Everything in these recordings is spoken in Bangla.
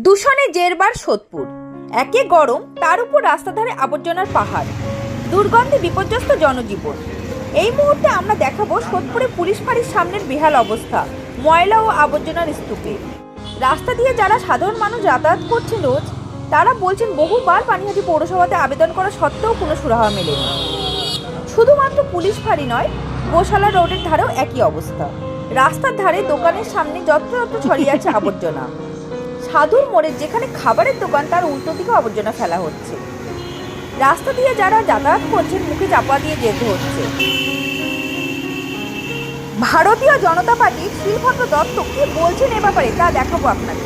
দূষণে জেরবার সোদপুর। একে গরম, তার উপর রাস্তা ধারে আবর্জনার পাহাড়। দুর্গন্ধে বিপর্যস্ত জনজীবন। এই মুহূর্তে আমরা দেখাবো সোদপুরে পুলিশ ফাঁড়ির সামনের বেহাল অবস্থা, ময়লা ও আবর্জনার স্তূপে। রাস্তা দিয়ে যারা সাধারণ মানুষ যাতায়াত করছে রোজ, তারা বলছেন বহুবার পানিহাটি পৌরসভাতে আবেদন করা সত্ত্বেও কোনো সুরাহা মেলেনি। শুধুমাত্র পুলিশ ফাঁড়ি নয়, গোশালা রোডের ধারেও একই অবস্থা। রাস্তার ধারে দোকানের সামনে যত্রতত্র ছড়িয়ে আছে আবর্জনা। সাধুর মোড়ে যেখানে খাবারের দোকান, তার উল্টো দিকে আবর্জনা ফেলা হচ্ছে। রাস্তা দিয়ে যারা যাতায়াত করছেন, মুখে চাপা দিয়ে যেতে হচ্ছে। ভারতীয় জনতা পার্টির শ্রীভদ্র দত্ত কি বলছেন এ ব্যাপারে, তা দেখাবো আপনাকে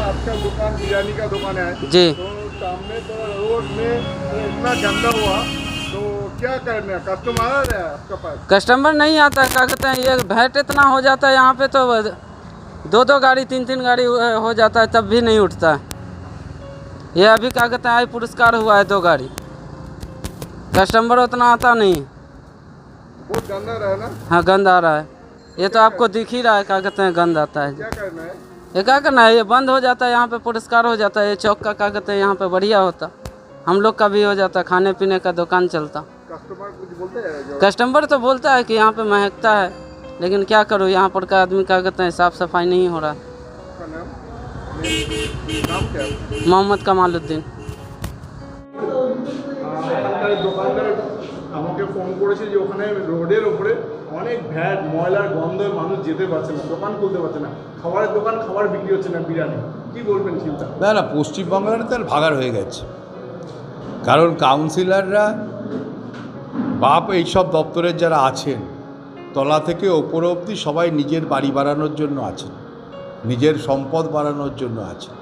आपका दुकान बिरयानी का दुकान है। जी। तो सामने थोड़ा रोड में इतना गंदा हुआ तो क्या करना कस्टमर आ रहा है आपके पास? कस्टमर नहीं आता क्या कहते हैं ये भैट इतना हो जाता है यहाँ पे तो दो दो गाड़ी तीन तीन गाड़ी हो हो जाता है तब भी नहीं उठता है। ये अभी क्या कहते हैं आई पुरस्कार हुआ है दो गाड़ी। कस्टमर उतना आता नहीं। बहुत गंदा रहा ना? हाँ गंद आ रहा है। ये तो आपको दिख ही रहा है क्या कहते हैं गंद आता है क्या करना है ये क्या करना है ये बंद हो जाता है यहाँ पे पुरस्कार हो जाता है ये चौक का क्या कहते हैं यहाँ पे बढ़िया होता हम लोग का भी हो जाता खाने पीने का दुकान चलता कस्टमर कुछ बोलते हैं जो कस्टमर तो बोलता है कि यहाँ पे महकता है लेकिन क्या करूँ यहाँ पर का आदमी क्या कहते हैं साफ़ सफाई नहीं हो रहा है आपका नाम नाम क्या है मोहम्मद कमालुद्दीन এখানকার দোকানদার আমাকে ফোন করেছে যে ওখানে রোডের ওপরে অনেক ভ্যাট, ময়লার গন্ধে মানুষ যেতে পারছে না, দোকান খুলতে পারছে না। খাবারের দোকান, খাবার বিক্রি হচ্ছে না বিরিয়ানি। কি বলবেন চিন্তা? না না পশ্চিমবাংলার তার ভাগার হয়ে গেছে। কারণ কাউন্সিলররা, বাপ এইসব দপ্তরের যারা আছেন, তলা থেকে ওপর অবধি সবাই নিজের বাড়ি বাড়ানোর জন্য আছেন, নিজের সম্পদ বাড়ানোর জন্য আছেন।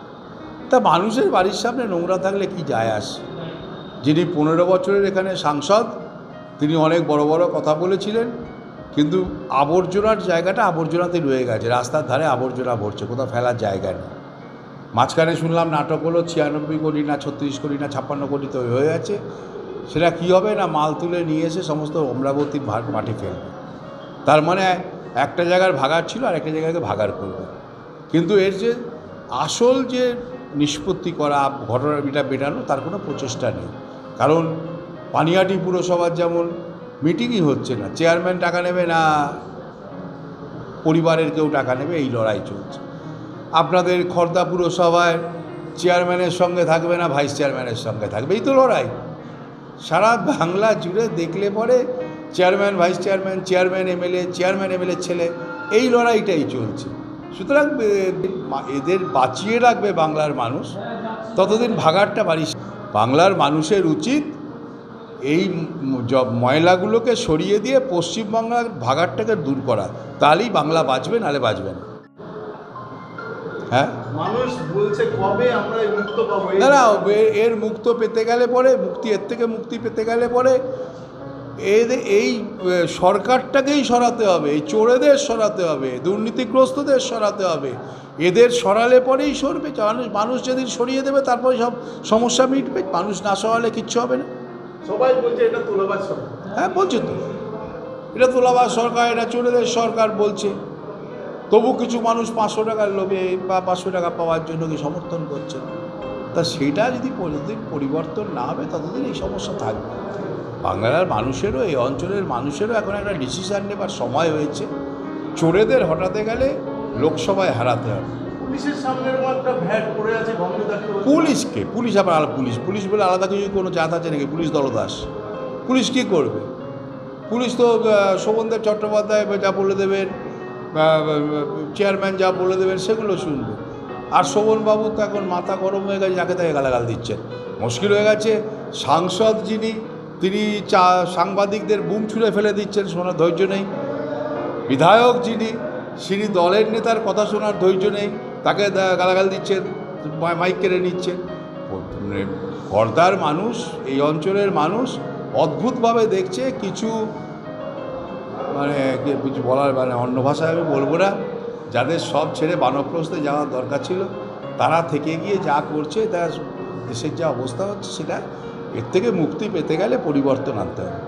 তা মানুষের বাড়ির সামনে নোংরা থাকলে কি যায় আসে? যিনি পনেরো বছরের এখানে সাংসদ, তিনি অনেক বড় বড় কথা বলেছিলেন কিন্তু আবর্জনার জায়গাটা আবর্জনাতে রয়ে গেছে, রাস্তার ধারে আবর্জনা ভরছে কোথাও ফেলার জায়গা নেই। মাঝখানে শুনলাম নাটক হলো ছিয়ানব্বই কোটি না ছত্রিশ কোটি না ছাপ্পান্ন কোটি তো হয়ে গেছে, সেটা কী হবে না মাল তুলে নিয়ে এসে সমস্ত অমরাবতীর ভা- মাটি ফেলবে? তার মানে একটা জায়গার ভাগার ছিল আর একটা জায়গাকে ভাগার করবে। কিন্তু এর যে আসল যে নিষ্পত্তি করা ঘটনাটা মেটানো তার কোনো প্রচেষ্টা নেই। কারণ পানিয়াটি পুরসভার যেমন মিটিংই হচ্ছে না। চেয়ারম্যান টাকা নেবে না, পরিবারের কেউ টাকা নেবে, এই লড়াই চলছে। আপনাদের খর্দা পুরসভায় চেয়ারম্যানের সঙ্গে থাকবে না, ভাইস চেয়ারম্যানের সঙ্গে থাকবে, এই তো লড়াই। সারা বাংলা জুড়ে দেখলে পরে chairman, vice chairman chairman, MLA chairman, MLA ছেলে, এই লড়াইটাই চলছে। সুতরাং এদের বাঁচিয়ে রাখবে বাংলার মানুষ। ততদিন ভাগারটা বাড়ি বাংলার মানুষের উচিত এই ময়লাগুলোকে সরিয়ে দিয়ে পশ্চিমবাংলার ভাগারটাকে দূর করা। তাহলেই বাংলা বাঁচবে নাহলে বাঁচবে না। হ্যাঁ? মানুষ বলছে কবে আমরা মুক্ত পাবো? না এর মুক্ত পেতে গেলে পরে মুক্তি এর থেকে মুক্তি পেতে গেলে পরে এদের এই সরকারটাকেই সরাতে হবে এই চোরেদের সরাতে হবে দুর্নীতিগ্রস্তদের সরাতে হবে। এদের সরালে পরেই সরবে। মানুষ মানুষ যেদিন সরিয়ে দেবে তারপরে সব সমস্যা মিটবে। মানুষ না সরালে কিচ্ছু হবে না। সবাই বলছে এটা তোলাবাজ সরকার। হ্যাঁ বলছো তো। এটা তোলাবার সরকার, এটা চোরেদের সরকার বলছে। তবু কিছু মানুষ পাঁচশো টাকার লোভে বা পাঁচশো টাকা পাওয়ার জন্য কি সমর্থন করছে? তা সেটা যদি যতদিন পরিবর্তন না হবে, ততদিন এই সমস্যা থাকবে। বাংলার মানুষেরও, এই অঞ্চলের মানুষেরও এখন একটা ডিসিশান নেবার সময় হয়েছে। চোরেদের হটাতে গেলে লোকসভায় হারাতে হবে। পুলিশের সামনে একটা ভ্যাট পড়ে আছে পুলিশকে? পুলিশ আবার পুলিশ। পুলিশ বলে আলাদা কিছু কোনো জাত আছে নাকি? পুলিশ দলদাস। পুলিশ কী করবে? পুলিশ তো শোভনদেব চট্টোপাধ্যায় যা বলে দেবেন চেয়ারম্যান যা বলে দেবেন, সেগুলো শুনবে। আর শোভনবাবু তো এখন মাথা গরম হয়ে গেছে, যাকে তাকে গালাগাল দিচ্ছেন। মুশকিল হয়ে গেছে, সাংসদ যিনি, তিনি চা, সাংবাদিকদের বুম ছুঁড়ে ফেলে দিচ্ছেন, শোনার ধৈর্য নেই। বিধায়ক যিনি তিনি দলের নেতার কথা শোনার ধৈর্য নেই। তাকে গালাগাল দিচ্ছেন মাইক কেড়ে নিচ্ছেন পর্দার মানুষ, এই অঞ্চলের মানুষ অদ্ভুতভাবে দেখছে কিছু মানে কিছু বলার মানে অন্য ভাষায় আমি বলব না। যাদের সব ছেড়ে বানপ্রস্থে যাওয়ার দরকার ছিল, তারা থেকে গিয়ে যা করছে, তার দেশের যা অবস্থা হচ্ছে, সেটা এর থেকে মুক্তি পেতে গেলে পরিবর্তন আনতে হবে।